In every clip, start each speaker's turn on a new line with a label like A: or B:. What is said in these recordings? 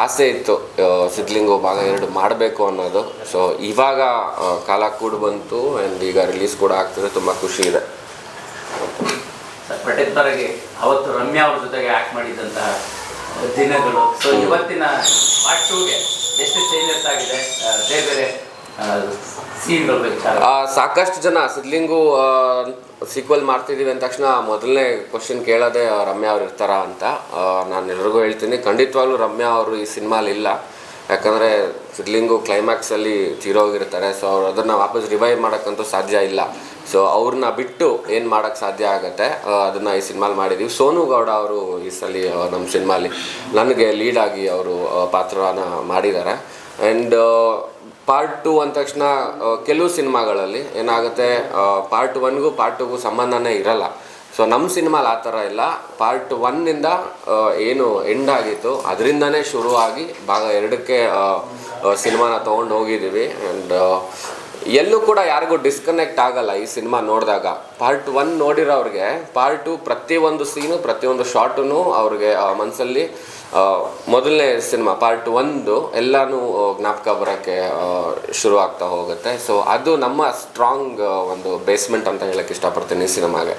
A: ಆಸೆ ಇತ್ತು ಸಿದ್ಲಿಂಗು ಭಾಗ ಎರಡು ಮಾಡಬೇಕು ಅನ್ನೋದು. ಸೊ ಇವಾಗ ಕಾಲ ಕೂಡ ಬಂತು ಆ್ಯಂಡ್ ಈಗ ರಿಲೀಸ್ ಕೂಡ ಆಗ್ತದೆ, ತುಂಬ ಖುಷಿ ಇದೆ.
B: ಪರ್ಟಿಕ್ಯುಲರ್ ಅವತ್ತು ರಮ್ಯಾ ಅವ್ರ ಜೊತೆಗೆ ಆಕ್ಟ್ ಮಾಡಿದಂತಹ ದಿನಗಳು. ಸೊ ಇವತ್ತಿನ ಪಾರ್ಟ್ ಟೂಗೆ ಎಷ್ಟು ಚೇಂಜಸ್ ಆಗಿದೆ? ಬೇರೆ ಬೇರೆ
A: ಸಾಕಷ್ಟು ಜನ ಸಿದ್ಲಿಂಗು ಸೀಕ್ವಲ್ ಮಾಡ್ತಿದ್ದೀವಿ ಅಂದ ತಕ್ಷಣ ಮೊದಲನೇ ಕ್ವಶನ್ ಕೇಳೋದೇ ರಮ್ಯಾ ಅವ್ರು ಇರ್ತಾರಾ ಅಂತ. ನಾನು ಎಲ್ರಿಗೂ ಹೇಳ್ತೀನಿ. ಖಂಡಿತವಾಗ್ಲೂ ರಮ್ಯಾ ಅವರು ಈ ಸಿನಿಮಾಲಿ ಇಲ್ಲ. ಯಾಕಂದರೆ ಸಿದ್ಲಿಂಗು ಕ್ಲೈಮ್ಯಾಕ್ಸಲ್ಲಿ ತೀರೋಗಿರ್ತಾರೆ ಸೊ ಅವ್ರು ಅದನ್ನು ವಾಪಸ್ ರಿವೈವ್ ಮಾಡೋಕ್ಕಂತೂ ಸಾಧ್ಯ ಇಲ್ಲ. ಸೊ ಅವ್ರನ್ನ ಬಿಟ್ಟು ಏನು ಮಾಡೋಕ್ಕೆ ಸಾಧ್ಯ ಆಗುತ್ತೆ ಅದನ್ನು ಈ ಸಿನಿಮಾಲಿ ಮಾಡಿದ್ದೀವಿ ಸೋನು ಗೌಡ ಅವರು ಈ ಸಲ ನಮ್ಮ ಸಿನಿಮಾಲಿ ನನಗೆ ಲೀಡಾಗಿ ಅವರು ಪಾತ್ರನ ಮಾಡಿದ್ದಾರೆ ಆ್ಯಂಡ್ ಪಾರ್ಟ್ ಟು ಅಂದ ತಕ್ಷಣ ಕೆಲವು ಸಿನಿಮಾಗಳಲ್ಲಿ ಏನಾಗುತ್ತೆ ಪಾರ್ಟ್ ಒನ್ಗೂ ಪಾರ್ಟ್ ಟುಗೂ ಸಂಬಂಧನೇ ಇರಲ್ಲ. ಸೊ ನಮ್ಮ ಸಿನಿಮಾಲಿ ಆ ಥರ ಇಲ್ಲ. ಪಾರ್ಟ್ ಒನ್ನಿಂದ ಏನು ಎಂಡ್ ಆಗಿತ್ತು, ಅದರಿಂದನೇ ಶುರುವಾಗಿ ಭಾಗ ಎರಡಕ್ಕೆ ಸಿನಿಮಾನ ತೊಗೊಂಡು ಹೋಗಿದ್ದೀವಿ ಆ್ಯಂಡ್ ಎಲ್ಲೂ ಕೂಡ ಯಾರಿಗೂ ಡಿಸ್ಕನೆಕ್ಟ್ ಆಗಲ್ಲ ಈ ಸಿನಿಮಾ ನೋಡಿದಾಗ. ಪಾರ್ಟ್ ಒನ್ ನೋಡಿರೋರಿಗೆ ಪಾರ್ಟ್ ಟು ಪ್ರತಿಯೊಂದು ಸೀನು ಪ್ರತಿಯೊಂದು ಶಾರ್ಟೂ ಅವ್ರಿಗೆ ಮನಸ್ಸಲ್ಲಿ ಮೊದಲನೇ ಸಿನಿಮಾ ಪಾರ್ಟ್ ಒಂದು ಎಲ್ಲನೂ ಜ್ಞಾಪಕ ಬರೋಕ್ಕೆ ಶುರು ಆಗ್ತಾ ಹೋಗುತ್ತೆ. ಸೊ ಅದು ನಮ್ಮ ಸ್ಟ್ರಾಂಗ್ ಒಂದು ಬೇಸ್ಮೆಂಟ್ ಅಂತ ಹೇಳಕ್ಕೆ ಇಷ್ಟಪಡ್ತೀನಿ ಈ ಸಿನಿಮಾಗೆ.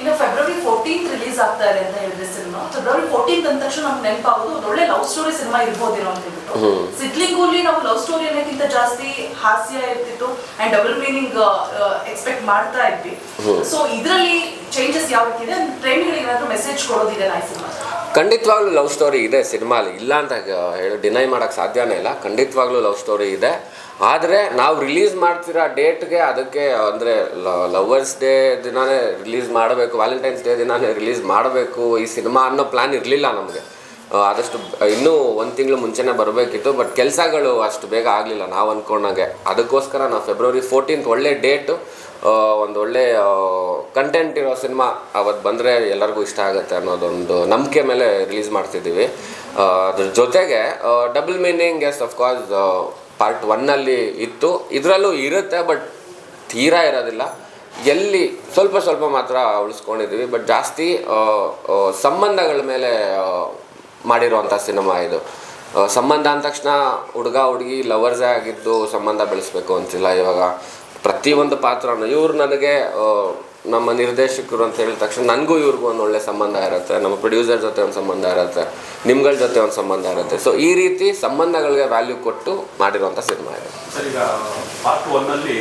C: ಇನ್ನು ಫೆಬ್ರವರಿ ಫೋರ್ಟೀನ್ತ್ ರಿಲೀಸ್ ಆಗ್ತಾ ಇದೆ ಅಂತ ಹೇಳಿದ್ರೆ ಸಿನಿಮಾ ಫೆಬ್ರವರಿ ಫೋರ್ಟೀನ್ತ್ ಅಂದ ತಕ್ಷಣ ನಮ್ಗೆ ನೆನಪಾಗೋದು ಒಂದು ಒಳ್ಳೆ ಲವ್ ಸ್ಟೋರಿ ಸಿನಿಮಾ ಇರ್ಬೋದೇನೋ ಅಂತ ಹೇಳ್ಬಿಟ್ಟು. ಸಿದ್ಲಿಂಗೂಲಿ ನಾವು ಲವ್ ಸ್ಟೋರಿ ಅನ್ನೋಕ್ಕಿಂತ ಜಾಸ್ತಿ ಹಾಸ್ಯ ಇರ್ತಿತ್ತು ಅಂಡ್ ಡಬಲ್ ಮೀನಿಂಗ್ ಎಕ್ಸ್ಪೆಕ್ಟ್ ಮಾಡ್ತಾ ಇದ್ವಿ. ಸೊ ಇದರಲ್ಲಿ ಚೇಂಜಸ್ ಯಾವ ರೀತಿ ಇದೆ? ಪ್ರೇಮಿಗಳಿಗೆ ಏನಾದ್ರು ಮೆಸೇಜ್ ಕೊಡೋದಿದೆ ನಾ ಈ ಸಿನಿಮಾ
A: ಖಂಡಿತವಾಗ್ಲೂ ಲವ್ ಸ್ಟೋರಿ ಇದೆ ಸಿನಿಮಾಲಿ. ಇಲ್ಲ ಅಂತ ಹೇಳಿ ಡಿನೈ ಮಾಡೋಕ್ಕೆ ಸಾಧ್ಯನೇ ಇಲ್ಲ. ಖಂಡಿತವಾಗ್ಲೂ ಲವ್ ಸ್ಟೋರಿ ಇದೆ. ಆದರೆ ನಾವು ರಿಲೀಸ್ ಮಾಡ್ತಿರೋ ಡೇಟ್ಗೆ ಅದಕ್ಕೆ ಅಂದರೆ ಲವರ್ಸ್ ಡೇ ದಿನಾನೇ ರಿಲೀಸ್ ಮಾಡಬೇಕು, ವ್ಯಾಲೆಂಟೈನ್ಸ್ ಡೇ ದಿನಾನೇ ರಿಲೀಸ್ ಮಾಡಬೇಕು ಈ ಸಿನಿಮಾ ಅನ್ನೋ ಪ್ಲ್ಯಾನ್ ಇರಲಿಲ್ಲ ನಮಗೆ. ಆದಷ್ಟು ಇನ್ನೂ ಒಂದು ತಿಂಗಳು ಮುಂಚೆನೇ ಬರಬೇಕಿತ್ತು, ಬಟ್ ಕೆಲಸಗಳು ಅಷ್ಟು ಬೇಗ ಆಗಲಿಲ್ಲ ನಾವು ಅಂದ್ಕೊಂಡಂಗೆ ಅದಕ್ಕೋಸ್ಕರ ನಾವು ಫೆಬ್ರವರಿ ಫೋರ್ಟೀನ್ತ್ ಒಳ್ಳೆ ಡೇಟು. ಒಂದು ಒಳ್ಳೆ ಕಂಟೆಂಟ್ ಇರೋ ಸಿನಿಮಾ ಅವತ್ತು ಬಂದರೆ ಎಲ್ಲರಿಗೂ ಇಷ್ಟ ಆಗುತ್ತೆ ಅನ್ನೋದೊಂದು ನಂಬಿಕೆ ಮೇಲೆ ರಿಲೀಸ್ ಮಾಡ್ತಿದ್ದೀವಿ. ಅದ್ರ ಜೊತೆಗೆ double meaning yes of course part ಒನ್ನಲ್ಲಿ ಇತ್ತು. ಇದರಲ್ಲೂ ಇರುತ್ತೆ ಬಟ್ ತೀರಾ ಇರೋದಿಲ್ಲ. ಎಲ್ಲಿ ಸ್ವಲ್ಪ ಸ್ವಲ್ಪ ಮಾತ್ರ ಉಳಿಸ್ಕೊಂಡಿದ್ದೀವಿ ಬಟ್ ಜಾಸ್ತಿ ಸಂಬಂಧಗಳ ಮೇಲೆ ಮಾಡಿರುವಂಥ ಸಿನಿಮಾ ಇದು. ಸಂಬಂಧ ಅಂದ ತಕ್ಷಣ ಹುಡುಗ, ಹುಡುಗಿ ಲವರ್ಸೇ ಆಗಿದ್ದು ಸಂಬಂಧ ಬೆಳೆಸ್ಬೇಕು ಅಂತಿಲ್ಲ ಇವಾಗ. ಪ್ರತಿಯೊಂದು ಪಾತ್ರನೂ ಇವ್ರು ನನಗೆ ನಮ್ಮ ನಿರ್ದೇಶಕರು ಅಂತ ಹೇಳಿದ ತಕ್ಷಣ ನನಗೂ ಇವ್ರಿಗೂ ಒಂದು ಒಳ್ಳೆ ಸಂಬಂಧ ಇರುತ್ತೆ, ನಮ್ಮ ಪ್ರೊಡ್ಯೂಸರ್ ಜೊತೆ ಒಂದು ಸಂಬಂಧ ಇರುತ್ತೆ, ನಿಮ್ಗಳ ಜೊತೆ ಒಂದು ಸಂಬಂಧ ಇರುತ್ತೆ. ಸೊ ಈ ರೀತಿ ಸಂಬಂಧಗಳಿಗೆ ವ್ಯಾಲ್ಯೂ ಕೊಟ್ಟು ಮಾಡಿರುವಂಥ ಸಿನಿಮಾ ಇದೆ.
D: ಸರ್, ಈಗ ಪಾರ್ಟ್ ಒನ್ನಲ್ಲಿ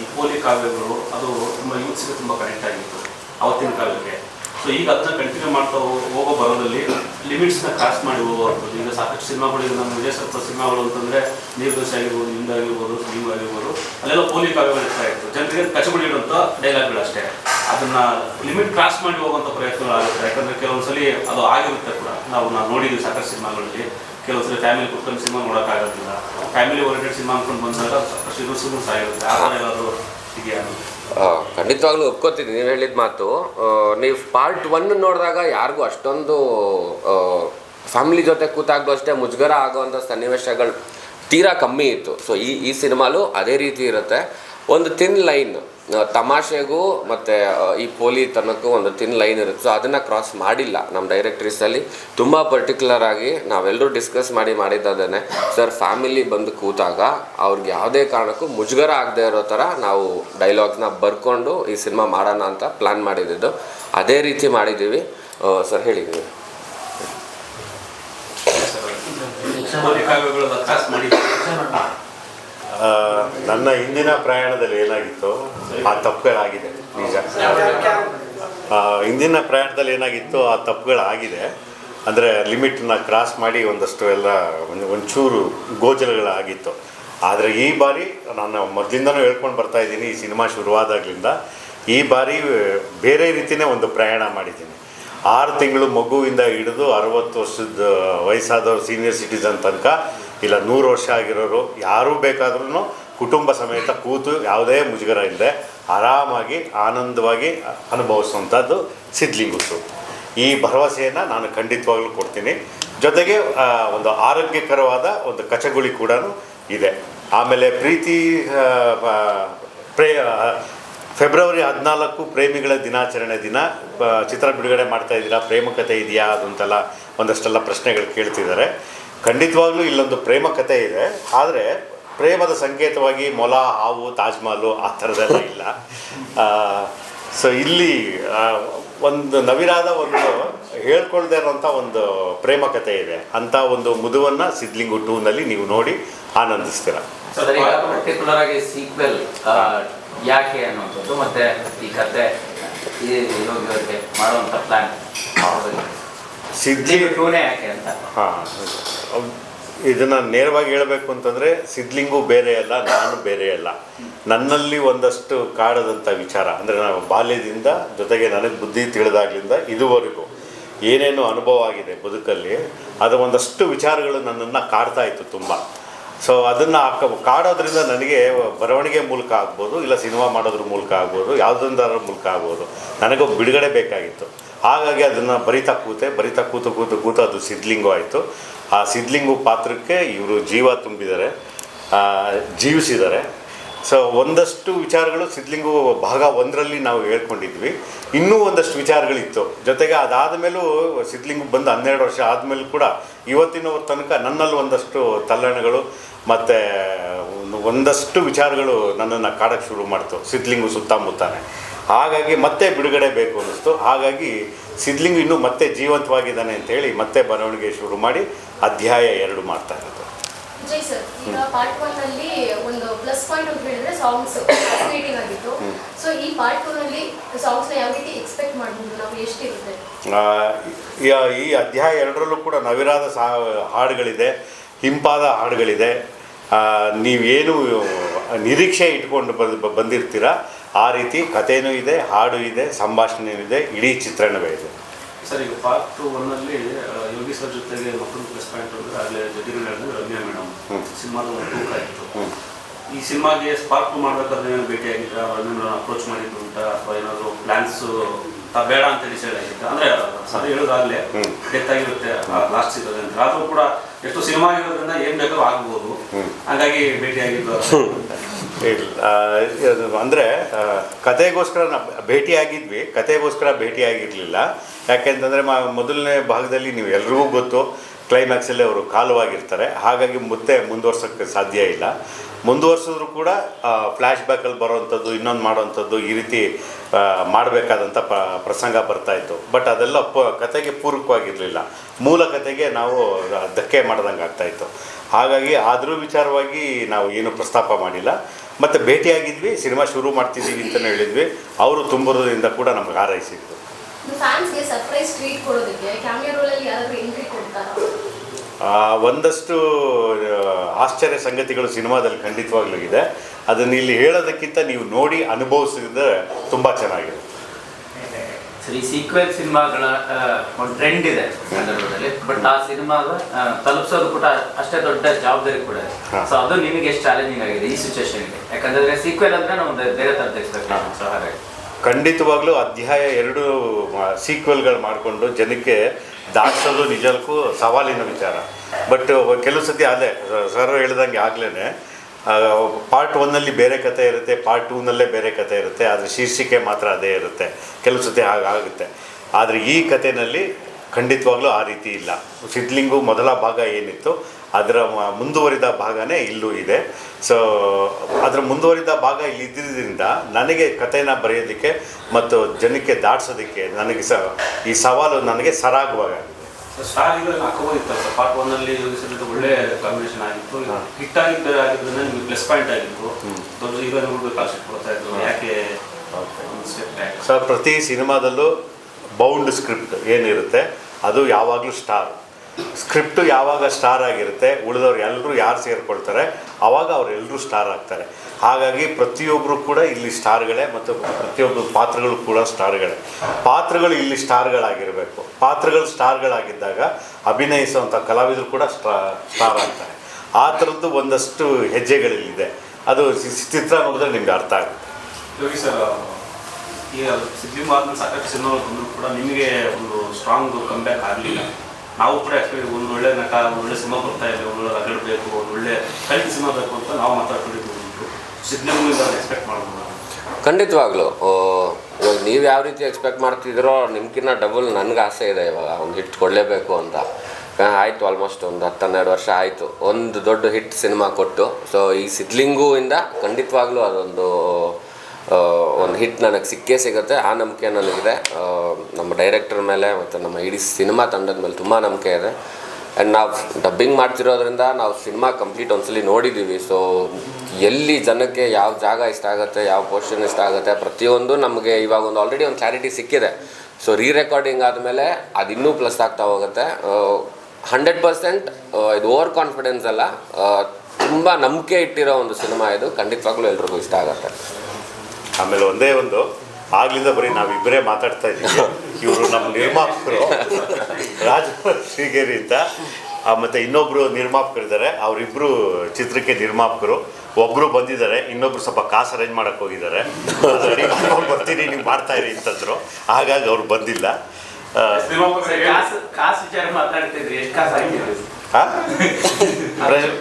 D: ಈ ಪೋಲಿ ಕಾವ್ಯಗಳು, ಅದು ತುಂಬ ಯೂತ್ಸ್ಗೆ ತುಂಬ ಕನೆಕ್ಟ್ ಆಗಿತ್ತು, ಅವತ್ತಿನ ಕಾಲಕ್ಕೆ. ಸೊ ಈಗ ಅದನ್ನ ಕಂಟಿನ್ಯೂ ಮಾಡ್ತಾ ಹೋಗೋ ಬರೋದಲ್ಲಿ ಲಿಮಿಟ್ಸ್ನ ಕ್ರಾಸ್ ಮಾಡಿ ಹೋಗುವಂಥದ್ದು. ಈಗ ಸಾಕಷ್ಟು ಸಿನಿಮಾಗಳು ಈಗ ನಮ್ಮ ವಿಜಯ ಸ್ವಲ್ಪ ಸಿನಿಮಾಗಳು ಅಂತಂದರೆ ನೀರ್ದೋಷ ಆಗಿರ್ಬೋದು ನಿಮ್ದಾಗಿರ್ಬೋದು ಆಗಿರ್ಬೋದು ಅಲ್ಲೆಲ್ಲ ಪೋಲಿ ಕಾವ್ಯಗಳು ಇರ್ತಾ ಇತ್ತು ಜನರಿಗೆ ಕಚಬಡಿ ಇಡುವಂಥ ಡೈಲಾಗ್ಗಳು ಅಷ್ಟೇ. ಅದನ್ನ ಲಿಮಿಟ್ ಕ್ರಾಸ್ ಮಾಡಿ ಹೋಗುವಂಥ ಪ್ರಯತ್ನಗಳು ಆಗುತ್ತೆ. ಯಾಕಂದರೆ ಕೆಲವೊಂದ್ಸಲಿ ಅದು ಆಗಿರುತ್ತೆ ಕೂಡ. ನಾವು ನಾವು ನೋಡಿದ್ದೀವಿ ಸಾಕಷ್ಟು ಸಿನಿಮಾಗಳಲ್ಲಿ. ಕೆಲವೊಂದ್ಸಲಿ ಫ್ಯಾಮಿಲಿ ಕುಟುಂಬ ಸಿನಿಮಾ ನೋಡೋಕ್ಕಾಗೋದಿಲ್ಲ. ಫ್ಯಾಮಿಲಿ ಓರಿಯೆಂಟೆಡ್ ಸಿನಿಮಾ ಅನ್ಕೊಂಡು ಬಂದಾಗ ಸಾಕಷ್ಟು ಇದು ಸಿನಿಮಾ ಆಗಿರುತ್ತೆ ಆ ಥರ ಏನಾದರೂ ಇದೆಯಾ
A: ಖಂಡಿತವಾಗ್ಲೂ ಒಪ್ಕೋತೀನಿ ನೀವು ಹೇಳಿದ ಮಾತು. ನೀವು ಪಾರ್ಟ್ ಒನ್ ನೋಡಿದಾಗ ಯಾರಿಗೂ ಅಷ್ಟೊಂದು ಫ್ಯಾಮಿಲಿ ಜೊತೆ ಕೂತಾಗ್ಲೂ ಅಷ್ಟೇ ಮುಜುಗರ ಆಗುವಂಥ ಸನ್ನಿವೇಶಗಳು ತೀರಾ ಕಮ್ಮಿ ಇತ್ತು. ಸೊ ಈ ಈ ಸಿನಿಮಾಲು ಅದೇ ರೀತಿ ಇರುತ್ತೆ. ಒಂದು ತಿನ್ ಲೈನ್ ತಮಾಷೆಗೂ ಮತ್ತು ಈ ಪೋಲಿ ತನಕ್ಕೂ ಒಂದು ತಿನ್ ಲೈನ್ ಇರುತ್ತೆ. ಸೊ ಅದನ್ನು ಕ್ರಾಸ್ ಮಾಡಿಲ್ಲ ನಮ್ಮ ಡೈರೆಕ್ಟ್ರೀಸಲ್ಲಿ ತುಂಬ ಪರ್ಟಿಕ್ಯುಲರ್ ಆಗಿ ನಾವೆಲ್ಲರೂ ಡಿಸ್ಕಸ್ ಮಾಡಿ ಮಾಡಿದ್ದದೇ ಸರ್ ಫ್ಯಾಮಿಲಿ ಬಂದು ಕೂತಾಗ ಅವ್ರಿಗೆ ಯಾವುದೇ ಕಾರಣಕ್ಕೂ ಮುಜುಗರ ಆಗದೆ ಇರೋ ಥರ ನಾವು ಡೈಲಾಗ್ಸ್ನ ಬರ್ಕೊಂಡು ಈ ಸಿನಿಮಾ ಮಾಡೋಣ ಅಂತ ಪ್ಲ್ಯಾನ್ ಮಾಡಿದ್ದು. ಅದೇ ರೀತಿ ಮಾಡಿದ್ದೀವಿ. ಸರ್ ಹೇಳಿದ್ದೀವಿ
D: ಪೋಲಿ ಕಾವ್ಯಗಳನ್ನ ಕ್ರಾಸ್ ಮಾಡಿ
E: ಆ, ನನ್ನ ಹಿಂದಿನ ಪ್ರಯಾಣದಲ್ಲಿ ಏನಾಗಿತ್ತು? ಆ ತಪ್ಪುಗಳಾಗಿದೆ, ನಿಜ. ಹಿಂದಿನ ಪ್ರಯಾಣದಲ್ಲಿ ಏನಾಗಿತ್ತು? ಆ ತಪ್ಪುಗಳಾಗಿದೆ. ಅಂದರೆ ಲಿಮಿಟ್ನ ಕ್ರಾಸ್ ಮಾಡಿ ಒಂದಷ್ಟು ಎಲ್ಲ ಒಂದು ಒಂಚೂರು ಗೋಚರಗಳಾಗಿತ್ತು ಆದರೆ ಈ ಬಾರಿ ನಾನು ಮೊದಲಿಂದನೂ ಹೇಳ್ಕೊಂಡು ಬರ್ತಾ ಇದ್ದೀನಿ, ಈ ಸಿನಿಮಾ ಶುರುವಾದಾಗಲಿಂದ. ಈ ಬಾರಿ, ಬೇರೆ ರೀತಿಯೇ ಒಂದು ಪ್ರಯಾಣ ಮಾಡಿದ್ದೀನಿ. ಆರು ತಿಂಗಳು ಮಗುವಿಂದ ಹಿಡಿದು ಅರವತ್ತು ವರ್ಷದ ವಯಸ್ಸಾದವರು ಸೀನಿಯರ್ ಸಿಟಿಸನ್ ತನಕ, ಇಲ್ಲ ನೂರು ವರ್ಷ ಆಗಿರೋರು, ಯಾರೂ ಬೇಕಾದ್ರೂ ಕುಟುಂಬ ಸಮೇತ ಕೂತು ಯಾವುದೇ ಮುಜುಗರ ಇಲ್ಲದೆ ಆರಾಮಾಗಿ, ಆನಂದವಾಗಿ ಅನುಭವಿಸುವಂಥದ್ದು ಸಿದ್ಲಿಂಗುಸು. ಈ ಭರವಸೆಯನ್ನು ನಾನು ಖಂಡಿತವಾಗ್ಲೂ ಕೊಡ್ತೀನಿ. ಜೊತೆಗೆ ಒಂದು ಆರೋಗ್ಯಕರವಾದ ಒಂದು ಕಚಗುಳಿ ಕೂಡ ಇದೆ. ಆಮೇಲೆ ಪ್ರೀತಿ ಪ್ರೇ ಫೆಬ್ರವರಿ ಹದಿನಾಲ್ಕು ಪ್ರೇಮಿಗಳ ದಿನಾಚರಣೆ ದಿನ. ಚಿತ್ರ ಬಿಡುಗಡೆ ಮಾಡ್ತಾ ಇದ್ದೀರಾ? ಪ್ರೇಮ ಕಥೆ ಇದೆಯಾ? ಅದಂತೆಲ್ಲ ಒಂದಷ್ಟೆಲ್ಲ ಪ್ರಶ್ನೆಗಳು ಕೇಳ್ತಿದ್ದಾರೆ. ಖಂಡಿತವಾಗ್ಲೂ ಇಲ್ಲೊಂದು ಪ್ರೇಮ ಕಥೆ ಇದೆ. ಆದರೆ ಪ್ರೇಮದ ಸಂಕೇತವಾಗಿ ಮೊಲ, ಹಾವು, ತಾಜ್ಮಹಲು ಆ ಥರದ್ದೆಲ್ಲ ಇಲ್ಲ. ಸೊ ಇಲ್ಲಿ ಒಂದು ನವಿರಾದ ಒಂದು ಹೇಳ್ಕೊಳ್ದೆ ಇರೋಂಥ ಒಂದು ಪ್ರೇಮ ಕಥೆ ಇದೆ. ಅಂಥ ಒಂದು ಮುದುವನ್ನು ಸಿದ್ಲಿಂಗು ಟೂನಲ್ಲಿ ನೀವು ನೋಡಿ ಆನಂದಿಸ್ತೀರ.
B: ಪರ್ಟಿಕ್ಯುಲರ್ ಆಗಿ ಸೀಕ್ವೆಲ್ ಯಾಕೆ ಅನ್ನುವಂಥದ್ದು ಮತ್ತೆ ಈ ಕತೆ ಮಾಡುವಂಥ ಪ್ಲಾನ್
E: ಸಿದ್ಲಿ
B: ಟೂನೇ ಯಾಕೆ ಅಂತ.
E: ಹಾಂ. ಇದನ್ನು ನೇರವಾಗಿ ಹೇಳಬೇಕು ಅಂತಂದರೆ ಸಿದ್ಲಿಂಗು ಬೇರೆ ಅಲ್ಲ, ನಾನು ಬೇರೆ ಅಲ್ಲ. ನನ್ನಲ್ಲಿ ಒಂದಷ್ಟು ಕಾಡದಂಥ ವಿಚಾರ, ಅಂದರೆ ನಾವು ಬಾಲ್ಯದಿಂದ ಜೊತೆಗೆ ನನಗೆ ಬುದ್ಧಿ ತಿಳಿದಾಗ್ಲಿಂದ ಇದುವರೆಗೂ ಏನೇನು ಅನುಭವ ಆಗಿದೆ ಬದುಕಲ್ಲಿ, ಅದು ಒಂದಷ್ಟು ವಿಚಾರಗಳು ನನ್ನನ್ನು ಕಾಡ್ತಾ ಇತ್ತು ತುಂಬ. ಸೊ ಅದನ್ನು ಕಾಡೋದ್ರಿಂದ ನನಗೆ ಬರವಣಿಗೆ ಮೂಲಕ ಆಗ್ಬೋದು, ಇಲ್ಲ ಸಿನಿಮಾ ಮಾಡೋದ್ರ ಮೂಲಕ ಆಗ್ಬೋದು, ಯಾವುದೊಂದಾದ್ರ ಮೂಲಕ ಆಗ್ಬೋದು. ನನಗೂ ಬಿಡುಗಡೆ ಬೇಕಾಗಿತ್ತು. ಹಾಗಾಗಿ ಅದನ್ನು ಬರಿತಾ ಕೂತೆ, ಬರಿತಾ ಕೂತು ಕೂತು ಕೂತು ಅದು ಸಿದ್ಲಿಂಗು ಆಯಿತು. ಆ ಸಿದ್ಲಿಂಗು ಪಾತ್ರಕ್ಕೆ ಇವರು ಜೀವ ತುಂಬಿದ್ದಾರೆ ಜೀವಿಸಿದ್ದಾರೆ. ಸೊ ಒಂದಷ್ಟು ವಿಚಾರಗಳು ಸಿದ್ಲಿಂಗು ಭಾಗ ಒಂದರಲ್ಲಿ ನಾವು ಹೇಳ್ಕೊಂಡಿದ್ವಿ. ಇನ್ನೂ ಒಂದಷ್ಟು ವಿಚಾರಗಳಿತ್ತು. ಜೊತೆಗೆ ಅದಾದ ಮೇಲೂ ಸಿದ್ಲಿಂಗು ಬಂದು ಹನ್ನೆರಡು ವರ್ಷ ಆದಮೇಲೂ ಕೂಡ ಇವತ್ತಿನವ್ರ ತನಕ ನನ್ನಲ್ಲಿ ಒಂದಷ್ಟು ತಲ್ಲಣಗಳು ಮತ್ತು ಒಂದಷ್ಟು ವಿಚಾರಗಳು ನನ್ನನ್ನು ಕಾಡೋಕ್ಕೆ ಶುರು ಮಾಡ್ತು, ಸಿದ್ಲಿಂಗು ಸುತ್ತಮುತ್ತಾನೆ. ಹಾಗಾಗಿ ಮತ್ತೆ ಬಿಡುಗಡೆ ಬೇಕು ಅನ್ನಿಸ್ತು. ಹಾಗಾಗಿ ಸಿದ್ಲಿಂಗು ಇನ್ನೂ ಮತ್ತೆ ಜೀವಂತವಾಗಿದ್ದಾನೆ ಅಂತೇಳಿ ಮತ್ತೆ ಬರವಣಿಗೆ ಶುರು ಮಾಡಿ ಅಧ್ಯಾಯ ಎರಡು ಮಾಡ್ತಾ ಇರೋದು.
F: ವಿಜಯ್ ಸರ್ ಈಗ ಪಾರ್ಟ್ ಒನ್ ಅಲ್ಲಿ ಒಂದು ಪ್ಲಸ್ ಪಾಯಿಂಟ್ ಅಂತ ಹೇಳಿದ್ರೆ ಸಾಂಗ್ಸ್ ಫ್ಯಾಸಿನೇಟಿಂಗ್ ಆಗಿತ್ತು. ಸೊ ಈ ಪಾರ್ಟ್ ಟೂ ನಲ್ಲಿ ಸಾಂಗ್ಸ್ನ ಯಾವ ರೀತಿ ಎಕ್ಸ್ಪೆಕ್ಟ್ ಮಾಡ್ಬೋದು? ನಾವು ಎಷ್ಟಿರುತ್ತೆ?
E: ಆ, ಈ- ಈ ಅಧ್ಯಾಯ ಎರಡರಲ್ಲೂ ಕೂಡ ನವಿರಾದ ಸಾ ಹಾಡುಗಳಿದೆ ಹಿಂಪಾದ ಹಾಡುಗಳಿದೆ. ನೀವೇನು ನಿರೀಕ್ಷೆ ಇಟ್ಕೊಂಡು ಬಂದಿರ್ತೀರ ಆ ರೀತಿ ಕಥೆನೂ ಇದೆ ಹಾಡು ಇದೆ ಸಂಭಾಷಣೆಯೂ ಇದೆ ಇಡೀ ಚಿತ್ರಣವೇ ಇದೆ.
D: ಸರ್ ಈಗ ಪಾರ್ಟ್ ಒನ್ನಲ್ಲಿ ಯೋಗಿ ಸರ್ ಜೊತೆಗೆ ಮತ್ತೊಂದು ಪ್ಲಸ್ ಪಾಯಿಂಟ್ ಅಂದ್ರೆ ಅಲ್ಲಿ ಹೇಳಿದ್ರೆ ರಮ್ಯಾ ಮೇಡಮ್. ಸಿನಿಮಾದ ಒಂದು ತೂಕ ಇತ್ತು ಈ ಸಿನಿಮಾಗೆ ಸ್ಪಾರ್ಕ್ ಮಾಡಬೇಕಾದ್ರೆ ಏನು ಭೇಟಿಯಾಗಿದ್ದ ರಮ್ಯಾ ಅಪ್ರೋಚ್ ಮಾಡಿದ್ದು ಅಂತ ಅಥವಾ ಏನಾದರೂ ಪ್ಲಾನ್ಸ್ ಬೇಡ ಅಂತ ಡಿಸೈಡ್ ಆಗಿತ್ತು? ಅಂದ್ರೆ ಸರ್ ಹೇಳೋದಾಗ್ಲೇ. ಡೆತ್ ಆಗಿರುತ್ತೆ ಲಾಸ್ಟ್ ಸಿಗೋದು ಅಂತ. ಆದರೂ ಕೂಡ ಎಷ್ಟು ಸಿನಿಮಾ ಆಗಿರೋದ್ರಿಂದ ಏನು ಬೇಕಾದ್ರೂ ಆಗ್ಬೋದು. ಹಾಗಾಗಿ ಭೇಟಿಯಾಗಿದ್ದು
E: ಅಂದರೆ ಕತೆಗೋಸ್ಕರ ನಾವು ಭೇಟಿಯಾಗಿದ್ವಿ. ಕತೆಗೋಸ್ಕರ ಭೇಟಿಯಾಗಿರಲಿಲ್ಲ. ಯಾಕೆಂತಂದರೆ, ಮ, ಮೊದಲನೇ ಭಾಗದಲ್ಲಿ ನೀವು ಎಲ್ರಿಗೂ ಗೊತ್ತು ಕ್ಲೈಮ್ಯಾಕ್ಸಲ್ಲಿ ಅವರು ಕಾಲುವಾಗಿರ್ತಾರೆ. ಹಾಗಾಗಿ ಮತ್ತೆ ಮುಂದುವರ್ಸೋಕ್ಕೆ ಸಾಧ್ಯ ಇಲ್ಲ. ಮುಂದುವರ್ಸಿದ್ರು ಕೂಡ ಫ್ಲ್ಯಾಶ್ ಬ್ಯಾಕಲ್ಲಿ ಬರೋವಂಥದ್ದು ಇನ್ನೊಂದು ಮಾಡೋವಂಥದ್ದು ಈ ರೀತಿ ಮಾಡಬೇಕಾದಂಥ ಪ್ರಸಂಗ ಬರ್ತಾಯಿತ್ತು ಬಟ್ ಅದೆಲ್ಲ ಪ ಕತೆಗೆ ಪೂರಕವಾಗಿರಲಿಲ್ಲ. ಮೂಲ ಕತೆಗೆ ನಾವು ಧಕ್ಕೆ ಮಾಡ್ದಂಗೆ ಆಗ್ತಾಯಿತ್ತು ಹಾಗಾಗಿ ಆದರೂ ವಿಚಾರವಾಗಿ ನಾವು ಏನು ಪ್ರಸ್ತಾಪ ಮಾಡಿಲ್ಲ. ಮತ್ತು ಭೇಟಿಯಾಗಿದ್ವಿ ಸಿನಿಮಾ ಶುರು ಮಾಡ್ತಿದ್ದೀವಿ ಅಂತಲೇ ಹೇಳಿದ್ವಿ. ಅವರು ತುಂಬುವುದರಿಂದ ಕೂಡ ನಮ್ಗೆ ಹಾರೈಸಿದ್ರು ಒಂದಷ್ಟು ಆಶ್ಚರ್ಯ ಸಂಗತಿಗಳು ಸಿನಿಮಾದಲ್ಲಿ ಖಂಡಿತವಾಗ್ಲೂ ಇದೆ. ಅದನ್ನು ಇಲ್ಲಿ ಹೇಳೋದಕ್ಕಿಂತ ನೀವು ನೋಡಿ ಅನುಭವಿಸಿದ್ರೆ ತುಂಬ ಚೆನ್ನಾಗಿದೆ
B: ಸರ್ ಈ ಸೀಕ್ವೆಲ್ ಸಿನಿಮಾಗಳ ಒಂದು ಟ್ರೆಂಡ್ ಇದೆ ಸಂದರ್ಭದಲ್ಲಿ. ಬಟ್ ಆ ಸಿನಿಮಾ ತಲುಪಿಸೋದು ಕೂಡ ಅಷ್ಟೇ ದೊಡ್ಡ ಜವಾಬ್ದಾರಿ ಕೂಡ ಇದೆ. ಸೊ ಅದು ನಿಮಗೆ ಎಷ್ಟು ಚಾಲೆಂಜಿಂಗ್ ಆಗಿದೆ ಈ ಸಿಚುವೇಶನ್ಗೆ ಯಾಕಂದ್ರೆ ಸೀಕ್ವೆಲ್ ಅಂದ್ರೆ ನಾವು ಒಂದು ಬೇರೆ ತರದ್ದು ಎಕ್ಸ್ಪೆಕ್ಟ್ ಸೊ ಹಾಗಾಗಿ.
E: ಖಂಡಿತವಾಗ್ಲೂ ಅಧ್ಯಾಯ ಎರಡು ಸೀಕ್ವೆಲ್ಗಳು ಮಾಡಿಕೊಂಡು ಜನಕ್ಕೆ ದಾಟಿಸೋದು ನಿಜಕ್ಕೂ ಸವಾಲಿನ ವಿಚಾರ. ಬಟ್ ಕೆಲವು ಸತಿ ಅದೇ ಸರ್ ಹೇಳ್ದಂಗೆ ಆಗ್ಲೇ ಪಾರ್ಟ್ ಒನ್ನಲ್ಲಿ ಬೇರೆ ಕತೆ ಇರುತ್ತೆ ಪಾರ್ಟ್ ಟೂನಲ್ಲೇ ಬೇರೆ ಕತೆ ಇರುತ್ತೆ, ಆದರೆ ಶೀರ್ಷಿಕೆ ಮಾತ್ರ ಅದೇ ಇರುತ್ತೆ, ಕೆಲವು ಸತಿ ಹಾಗಾಗುತ್ತೆ ಆದರೆ ಈ ಕಥೆನಲ್ಲಿ ಖಂಡಿತವಾಗ್ಲೂ ಆ ರೀತಿ ಇಲ್ಲ. ಸಿದ್ಲಿಂಗು ಮೊದಲ ಭಾಗ ಏನಿತ್ತು, ಅದರ ಮುಂದುವರಿದ ಭಾಗನೇ ಇಲ್ಲೂ ಇದೆ. ಸೊ ಅದರ ಮುಂದುವರಿದ ಭಾಗ ಇಲ್ಲಿ ಇದ್ದಿದ್ದರಿಂದ ನನಗೆ ಕಥೆನ ಬರೆಯೋದಕ್ಕೆ ಮತ್ತು ಜನಕ್ಕೆ ದಾಟಿಸೋದಕ್ಕೆ ನನಗೆ ಸ, ಈ ಸವಾಲು ನನಗೆ ಸರಾಗವಾಗಿದೆ
D: ಸ್ಟಾರ್ ಹೀರೋ ಹಾಕೋಬೋದಿತ್ತು ಸರ್ ಪಾರ್ಟ್ ಒನ್ ಅಲ್ಲಿ ಯೋಗಿ ಸರ್ ಒಳ್ಳೆ ಕಾಂಬಿನೇಷನ್ ಆಗಿತ್ತು
E: ಹಾ.
D: ಹಿಟ್ ಆಗಿದ್ದ ಆಗಿದ್ರಿಂದ ನಿಮ್ಗೆ ಪ್ಲಸ್ ಪಾಯಿಂಟ್ ಆಗಿತ್ತು. ದೊಡ್ಡ ಹೀರೋಗಳು ಕಾನ್ಸೆಪ್ಟ್ ಕೊಡ್ತಾ ಇದ್ರು. ಯಾಕೆ
E: Okay.
D: ಒಂದು ಸ್ಟೆಪ್ ಬ್ಯಾಕ್
E: ಸೊ ಪ್ರತಿ ಸಿನಿಮಾದಲ್ಲೂ ಬೌಂಡ್ ಸ್ಕ್ರಿಪ್ಟ್ ಏನಿರುತ್ತೆ ಅದು ಯಾವಾಗಲೂ ಸ್ಟಾರ್ ಸ್ಕ್ರಿಪ್ಟು ಯಾವಾಗ ಸ್ಟಾರ್ ಆಗಿರುತ್ತೆ, ಉಳಿದವ್ರು ಎಲ್ಲರೂ ಯಾರು ಸೇರಿಕೊಳ್ತಾರೆ ಆವಾಗ ಅವರೆಲ್ಲರೂ ಸ್ಟಾರ್ ಆಗ್ತಾರೆ. ಹಾಗಾಗಿ ಪ್ರತಿಯೊಬ್ಬರು ಕೂಡ ಇಲ್ಲಿ ಸ್ಟಾರ್ಗಳೇ ಮತ್ತು ಪ್ರತಿಯೊಬ್ಬರು ಪಾತ್ರಗಳು ಕೂಡ ಸ್ಟಾರ್ಗಳೇ. ಪಾತ್ರಗಳು ಇಲ್ಲಿ ಸ್ಟಾರ್ಗಳಾಗಿರಬೇಕು. ಪಾತ್ರಗಳು ಸ್ಟಾರ್ಗಳಾಗಿದ್ದಾಗ ಅಭಿನಯಿಸುವಂಥ ಕಲಾವಿದರು ಕೂಡ ಸ್ಟಾ, ಸ್ಟಾರ್ ಆಗ್ತಾರೆ. ಆ ಥರದ್ದು ಒಂದಷ್ಟು ಹೆಜ್ಜೆಗಳಿಲ್ಲಿದೆ. ಅದು ಚಿತ್ರ ನೋಡಿದ್ರೆ ನಿಮ್ಗೆ ಅರ್ಥ ಆಗುತ್ತೆ.
D: ಈಗ ಸಿದ್ಲಿಂಗ್ ಸಾಕಷ್ಟು ಕೂಡ ನಿಮಗೆ ಒಂದು ಸ್ಟ್ರಾಂಗ್ ಕಂಬ್ಯಾಕ್ ಆಗಲಿಲ್ಲ. ನಾವು ಕೂಡ ಆ್ಯಕ್ಚುಲಿ ಒಂದು ಒಳ್ಳೆ ನಟ, ಒಂದು ಒಳ್ಳೆ ಸಿನಿಮಾ ಬರ್ತಾ ಇದೆ, ಒಂದು ಒಂದು ಒಳ್ಳೆ ಕಲ್ಟ್ ಸಿನಿಮಾ ಬೇಕು ಅಂತ ನಾವು ಮಾತಾಡ್ಕೊಂಡಿದ್ದು ಸಿದ್ಲಿಂಗ್ ಎಕ್ಸ್ಪೆಕ್ಟ್ ಮಾಡ್ಬೋದು
A: ಖಂಡಿತವಾಗ್ಲೂ. ನೀವು ಯಾವ ರೀತಿ ಎಕ್ಸ್ಪೆಕ್ಟ್ ಮಾಡ್ತಿದ್ದೀರೋ ನಿಮ್ಗಿನ್ನ ಡಬಲ್ ನನಗೆ ಆಸೆ ಇದೆ ಇವಾಗ. ಒಂದು ಹಿಟ್ ಕೊಡಲೇಬೇಕು ಅಂತ. ಆಯಿತು ಆಲ್ಮೋಸ್ಟ್ ಒಂದು ಹತ್ತು ಹನ್ನೆರಡು ವರ್ಷ ಆಯಿತು. ಒಂದು ದೊಡ್ಡ ಹಿಟ್ ಸಿನಿಮಾ ಕೊಟ್ಟು. ಸೊ ಈ ಸಿದ್ಲಿಂಗು ಇಂದ ಖಂಡಿತವಾಗ್ಲೂ ಅದೊಂದು ಒಂದು ಹಿಟ್ ನನಗೆ ಸಿಕ್ಕೇ ಸಿಗುತ್ತೆ. ಆ ನಂಬಿಕೆ ನನಗಿದೆ. ನಮ್ಮ ಡೈರೆಕ್ಟರ್ ಮೇಲೆ ಮತ್ತು ನಮ್ಮ ಇಡೀ ಸಿನಿಮಾ ತಂಡದ ಮೇಲೆ ತುಂಬ ನಂಬಿಕೆ ಇದೆ. ಆ್ಯಂಡ್ ನಾವು ಡಬ್ಬಿಂಗ್ ಮಾಡ್ತಿರೋದ್ರಿಂದ ನಾವು ಸಿನಿಮಾ ಕಂಪ್ಲೀಟ್ ಒಂದ್ಸಲಿ ನೋಡಿದ್ದೀವಿ ಸೊ ಎಲ್ಲಿ ಜನಕ್ಕೆ ಯಾವ ಜಾಗ ಇಷ್ಟ ಆಗುತ್ತೆ, ಯಾವ ಪೋರ್ಷನ್ ಇಷ್ಟ ಆಗುತ್ತೆ, ಪ್ರತಿಯೊಂದು ನಮಗೆ ಇವಾಗ ಒಂದು ಆಲ್ರೆಡಿ ಒಂದು ಕ್ಲಾರಿಟಿ ಸಿಕ್ಕಿದೆ. ಸೊ ರೀ ರೆಕಾರ್ಡಿಂಗ್ ಆದಮೇಲೆ ಅದು ಇನ್ನೂ ಪ್ಲಸ್ ಆಗ್ತಾ ಹೋಗುತ್ತೆ. ಹಂಡ್ರೆಡ್ ಪರ್ಸೆಂಟ್ ಇದು ಓವರ್ ಕಾನ್ಫಿಡೆನ್ಸ್ ಅಲ್ಲ. ತುಂಬ ನಂಬಿಕೆ ಇಟ್ಟಿರೋ ಒಂದು ಸಿನಿಮಾ ಇದು. ಖಂಡಿತವಾಗ್ಲೂ ಎಲ್ರಿಗೂ ಇಷ್ಟ ಆಗುತ್ತೆ.
E: ಆಮೇಲೆ ಒಂದೇ ಒಂದು ಆಗ್ಲಿಂದ ಬರೀ ನಾವಿಬ್ಬರೇ ಮಾತಾಡ್ತಾ ಇದ್ದೀವಿ. ಇವರು ನಮ್ಮ ನಿರ್ಮಾಪಕರು. ರಾಜ್ ಶ್ರೀಗೇರಿ ಅಂತ. ಆ, ಮತ್ತೆ ಇನ್ನೊಬ್ರು ನಿರ್ಮಾಪಕರಿದ್ದಾರೆ ಅವರಿಬ್ರು ಚಿತ್ರಕ್ಕೆ ನಿರ್ಮಾಪಕರು. ಒಬ್ರು ಬಂದಿದ್ದಾರೆ ಇನ್ನೊಬ್ರು ಸ್ವಲ್ಪ ಕಾಸು ಅರೇಂಜ್ ಮಾಡಕ್ ಹೋಗಿದ್ದಾರೆ. ಬರ್ತೀನಿ ನೀವು ಮಾಡ್ತಾ ಇರಿ ಅಂತಂದ್ರು. ಹಾಗಾಗಿ ಅವ್ರು ಬಂದಿಲ್ಲ.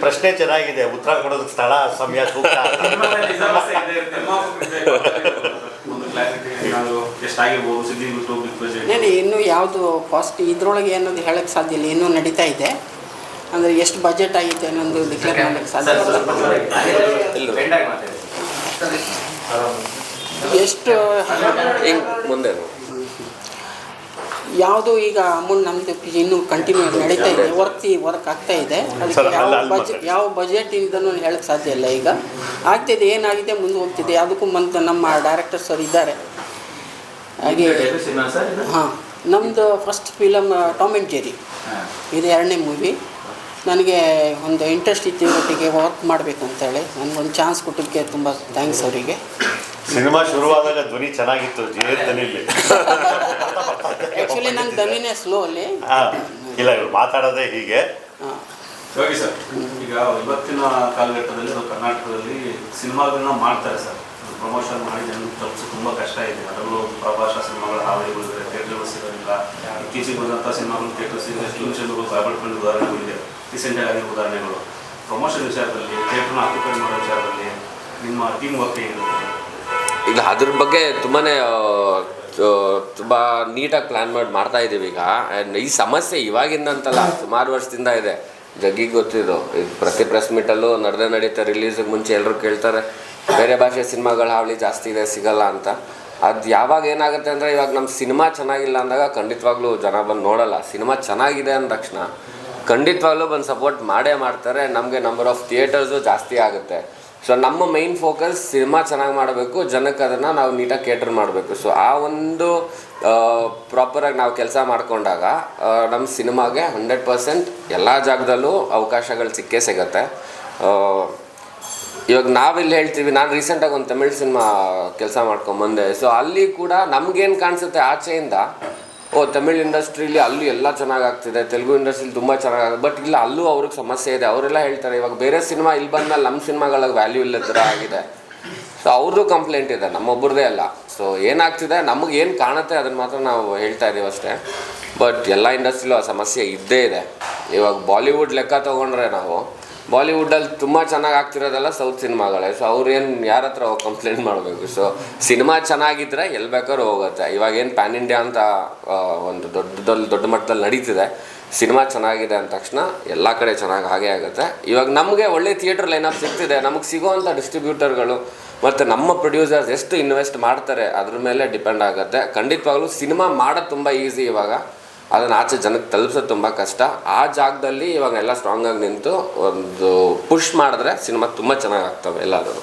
E: ಪ್ರಶ್ನೆ ಚೆನ್ನಾಗಿದೆ. ಉತ್ತರ ಕೊಡೋದಕ್ಕೆ ಸ್ಥಳ ಸಮಯ ಸೂಕ್ತ.
G: ಇನ್ನೂ ಯಾವುದು ಕಾಸ್ಟ್ ಇದ್ರೊಳಗೆ ಅನ್ನೋದು ಹೇಳಕ್ಕೆ ಸಾಧ್ಯ ಇಲ್ಲ. ಇನ್ನೂ ನಡೀತಾ ಇದೆ. ಅಂದರೆ ಎಷ್ಟು ಬಜೆಟ್ ಆಗಿದೆ ಅನ್ನೋದು ಡಿಕ್ಲೇರ್ ಮಾಡಕ್ಕೆ ಸಾಧ್ಯ ಎಷ್ಟು
A: ಹಿಂಗೆ ಮುಂದೆ.
G: ಯಾವುದು ಈಗ ಅಮೌಂಟ್ ನಮ್ಮದು ಇನ್ನೂ ಕಂಟಿನ್ಯೂ ನಡೀತಾ ಇದೆ ವರ್ಕ್ ವರ್ಕ್ ಆಗ್ತಾ ಇದೆ. ಅದಕ್ಕೆ
E: ಸರ್,
G: ಯಾವ ಬಜೆಟ್
E: ಇಂದನು
G: ಯಾವ ಬಜೆಟ್ ಇದನ್ನು ಹೇಳಕ್ಕೆ ಸಾಧ್ಯ ಇಲ್ಲ ಈಗ. ಆಗ್ತಿದೆ ಏನಾಗಿದೆ ಮುಂದೆ ಹೋಗ್ತಿದೆ. ಅದಕ್ಕೂ ಮಂತ್ ನಮ್ಮ ಡೈರೆಕ್ಟರ್ ಸರ್ ಇದ್ದಾರೆ. ಹಾಗೆ
B: ಸಿನಿಮಾ ಸರ್ ಇದು?
G: ಹಾಂ ನಮ್ಮದು first film Tom and Jerry ಇದು ಎರಡನೇ ಮೂವಿ ನನಗೆ ಒಂದು ಇಂಟ್ರೆಸ್ಟ್ ಇತ್ತು ಒಟ್ಟಿಗೆ ವರ್ಕ್ ಮಾಡಬೇಕು ಅಂತೇಳಿ ನನಗೆ ಒಂದು ಚಾನ್ಸ್ ಕೊಟ್ಟಿದ್ದಕ್ಕೆ ತುಂಬ ಥ್ಯಾಂಕ್ಸ್ ಅವರಿಗೆ.
E: ಸಿನಿಮಾ ಶುರುವಾದಾಗ ಧ್ವನಿ ಚೆನ್ನಾಗಿತ್ತು ಜೀವನದಲ್ಲಿ
G: ಆ್ಯಕ್ಚುಲಿ ನಂಗೆ ದಮಿನೇ ಸ್ಲೋ ಅಲ್ಲಿ.
E: ಆ, ಇಲ್ಲ ಇವ್ರು ಮಾತಾಡೋದೇ ಹೀಗೆ.
D: ಯೋಗಿ ಸರ್ ಈಗ ಇವತ್ತಿನ ಕಾಲಘಟ್ಟದಲ್ಲಿ ನಾವು ಕರ್ನಾಟಕದಲ್ಲಿ ಸಿನಿಮಾಗಳನ್ನ ಮಾಡ್ತಾರೆ ಸರ್. ಪ್ರಮೋಷನ್ ಮಾಡಿ ಜನರು ತಲುಪಿಸಿ ತುಂಬ ಕಷ್ಟ ಇದೆ. ಅದರಲ್ಲೂ ಪ್ರಭಾಷ ಸಿನಿಮಾಗಳ ಹಾವಳಿಗಳಿದೆ ಥಿಯೇಟರ್ಗಳು ಸಿಗೋದಿಲ್ಲ. ಇತ್ತೀಚೆಗೆ ಬಂದಂಥ ಸಿನಿಮಾಗಳು ಥಿಯೇಟರ್ ಸಿಗದೆ ಫಿಲ್ಮ್ ಕಾಪಾಡ್ಕೊಂಡು ಬಾಯ್ಪಡ್ಕೊಂಡು ಉದಾಹರಣೆಗಳಿದೆ ರೀಸೆಂಟಾಗಿ ಆಗಿರೋ ಉದಾಹರಣೆಗಳು. ಪ್ರಮೋಷನ್ ವಿಚಾರದಲ್ಲಿ ಥಿಯೇಟರ್ನ ಆಕ್ಯುಪೈ ಮಾಡೋ ವಿಚಾರದಲ್ಲಿ ನಿಮ್ಮ ಟೀಮ್ ವರ್ಕ್ ಏನಿದೆ
A: ಇಲ್ಲ ಅದ್ರ ಬಗ್ಗೆ ತುಂಬಾ ತುಂಬ ನೀಟಾಗಿ ಪ್ಲ್ಯಾನ್ ಮಾಡಿ, ಮಾಡ್ತಾ ಇದ್ದೀವಿ ಈಗ. ಆ್ಯಂಡ್ ಈ ಸಮಸ್ಯೆ ಇವಾಗಿಂದ ಅಂತಲ್ಲ ಸುಮಾರು ವರ್ಷದಿಂದ ಇದೆ. ಜಗ್ಗಿಗೆ ಗೊತ್ತಿದ್ದು ಇದು ಪ್ರತಿ ಪ್ರೆಸ್ ಮೀಟಲ್ಲೂ ನಡೆದ ನಡೀತಾ ರಿಲೀಸಿಗೆ ಮುಂಚೆ ಎಲ್ಲರೂ ಕೇಳ್ತಾರೆ, ಬೇರೆ ಭಾಷೆ ಸಿನಿಮಾಗಳ ಹಾವಳಿ ಜಾಸ್ತಿ ಇದೆ, ಸಿಗಲ್ಲ ಅಂತ. ಅದು ಯಾವಾಗ ಏನಾಗುತ್ತೆ ಅಂದರೆ, ಇವಾಗ ನಮ್ಮ ಸಿನಿಮಾ ಚೆನ್ನಾಗಿಲ್ಲ ಅಂದಾಗ ಖಂಡಿತವಾಗ್ಲೂ ಜನ ಬಂದು ನೋಡಲ್ಲ. ಸಿನಿಮಾ ಚೆನ್ನಾಗಿದೆ ಅಂದ ತಕ್ಷಣ ಖಂಡಿತವಾಗ್ಲೂ ಬಂದು ಸಪೋರ್ಟ್ ಮಾಡೇ ಮಾಡ್ತಾರೆ. ನಮಗೆ ನಂಬರ್ ಆಫ್ ಥಿಯೇಟರ್ಸು ಜಾಸ್ತಿ ಆಗುತ್ತೆ. ಸೊ ನಮ್ಮ ಮೈನ್ ಫೋಕಸ್ ಸಿನಿಮಾ ಚೆನ್ನಾಗಿ ಮಾಡಬೇಕು, ಜನಕ್ಕೆ ಅದನ್ನು ನಾವು ನೀಟಾಗಿ ಕೇಟರ್ ಮಾಡಬೇಕು. ಸೊ ಆ ಒಂದು ಪ್ರಾಪರಾಗಿ ನಾವು ಕೆಲಸ ಮಾಡಿಕೊಂಡಾಗ ನಮ್ಮ ಸಿನಿಮಾಗೆ ಹಂಡ್ರೆಡ್ ಪರ್ಸೆಂಟ್ ಎಲ್ಲ ಜಾಗದಲ್ಲೂ ಅವಕಾಶಗಳು ಸಿಕ್ಕೇ ಸಿಗತ್ತೆ. ಇವಾಗ ನಾವಿಲ್ಲಿ ಹೇಳ್ತೀವಿ, ನಾನು ರೀಸೆಂಟಾಗಿ ಒಂದು ತಮಿಳ್ ಸಿನಿಮಾ ಕೆಲಸ ಮಾಡ್ಕೊಂಬಂದೆ ಸೊ ಅಲ್ಲಿ ಕೂಡ ನಮಗೇನು ಕಾಣಿಸುತ್ತೆ ಆಚೆಯಿಂದ ಓ, ತಮಿಳ್ ಇಂಡಸ್ಟ್ರೀಲಿ ಅಲ್ಲೂ ಎಲ್ಲ ಚೆನ್ನಾಗಾಗ್ತಿದೆ. ತೆಲುಗು ಇಂಡಸ್ಟ್ರೀಲಿ ತುಂಬ ಚೆನ್ನಾಗಿ ಬಟ್ ಇಲ್ಲ, ಅಲ್ಲೂ ಅವ್ರಿಗೆ ಸಮಸ್ಯೆ ಇದೆ. ಅವರೆಲ್ಲ ಹೇಳ್ತಾರೆ, ಇವಾಗ ಬೇರೆ ಸಿನಿಮಾ ಇಲ್ಲಿ ಬಂದ್ಮೇಲೆ ನಮ್ಮ ಸಿನಿಮಾಗಳಿಗೆ ವ್ಯಾಲ್ಯೂ ಇಲ್ಲ ಥರ ಆಗಿದೆ. ಸೊ ಅವ್ರದ್ದು ಕಂಪ್ಲೇಂಟ್ ಇದೆ ನಮ್ಮೊಬ್ಬರದೇ ಅಲ್ಲ. ಸೊ ಏನಾಗ್ತಿದೆ, ನಮಗೆ ಏನು ಕಾಣುತ್ತೆ ಅದನ್ನು ಮಾತ್ರ ನಾವು ಹೇಳ್ತಾ ಇದ್ದೀವಿ ಅಷ್ಟೇ. ಬಟ್ ಎಲ್ಲ ಇಂಡಸ್ಟ್ರಿಲೂ ಆ ಸಮಸ್ಯೆ ಇದ್ದೇ ಇದೆ. ಇವಾಗ ಬಾಲಿವುಡ್ ಲೆಕ್ಕ ತೊಗೊಂಡ್ರೆ ನಾವು ಬಾಲಿವುಡ್ಡಲ್ಲಿ ತುಂಬ ಚೆನ್ನಾಗಿ ಆಗ್ತಿರೋದೆಲ್ಲ ಸೌತ್ ಸಿನಿಮಾಗಳೇ. ಸೊ ಅವ್ರೇನು ಯಾರ ಹತ್ರ ಕಂಪ್ಲೇಂಟ್ ಮಾಡಬೇಕು? ಸೊ ಸಿನಿಮಾ ಚೆನ್ನಾಗಿದ್ದರೆ ಎಲ್ಲಿ ಬೇಕಾದ್ರೂ ಹೋಗುತ್ತೆ. ಇವಾಗ ಏನು ಪ್ಯಾನ್ ಇಂಡಿಯಾ ಅಂತ ಒಂದು ದೊಡ್ಡದಲ್ಲಿ ದೊಡ್ಡ ಮಟ್ಟದಲ್ಲಿ ನಡೀತಿದೆ. ಸಿನಿಮಾ ಚೆನ್ನಾಗಿದೆ ಅಂದ ತಕ್ಷಣ ಎಲ್ಲ ಕಡೆ ಚೆನ್ನಾಗಿ ಹಾಗೆ ಆಗುತ್ತೆ. ಇವಾಗ ನಮಗೆ ಒಳ್ಳೆ ಥಿಯೇಟರ್ ಲೈನಪ್ ಸಿಗ್ತಿದೆ. ನಮಗೆ ಸಿಗೋವಂಥ ಡಿಸ್ಟ್ರಿಬ್ಯೂಟರ್ಗಳು ಮತ್ತು ನಮ್ಮ ಪ್ರೊಡ್ಯೂಸರ್ಸ್ ಎಷ್ಟು ಇನ್ವೆಸ್ಟ್ ಮಾಡ್ತಾರೆ ಅದ್ರ ಮೇಲೆ ಡಿಪೆಂಡ್ ಆಗುತ್ತೆ. ಖಂಡಿತವಾಗ್ಲೂ ಸಿನಿಮಾ ಮಾಡೋದು ತುಂಬ ಈಸಿ ಇವಾಗ. ಅದನ್ನು ಆಚೆ ಜನಕ್ಕೆ ತಲುಪಿಸೋದು ತುಂಬ ಕಷ್ಟ. ಆ ಜಾಗದಲ್ಲಿ ಇವಾಗ ಎಲ್ಲ ಸ್ಟ್ರಾಂಗಾಗಿ ನಿಂತು ಒಂದು ಪುಷ್ ಮಾಡಿದ್ರೆ ಸಿನಿಮಾ ತುಂಬ ಚೆನ್ನಾಗಿ ಆಗ್ತವೆ ಎಲ್ಲಾದರೂ.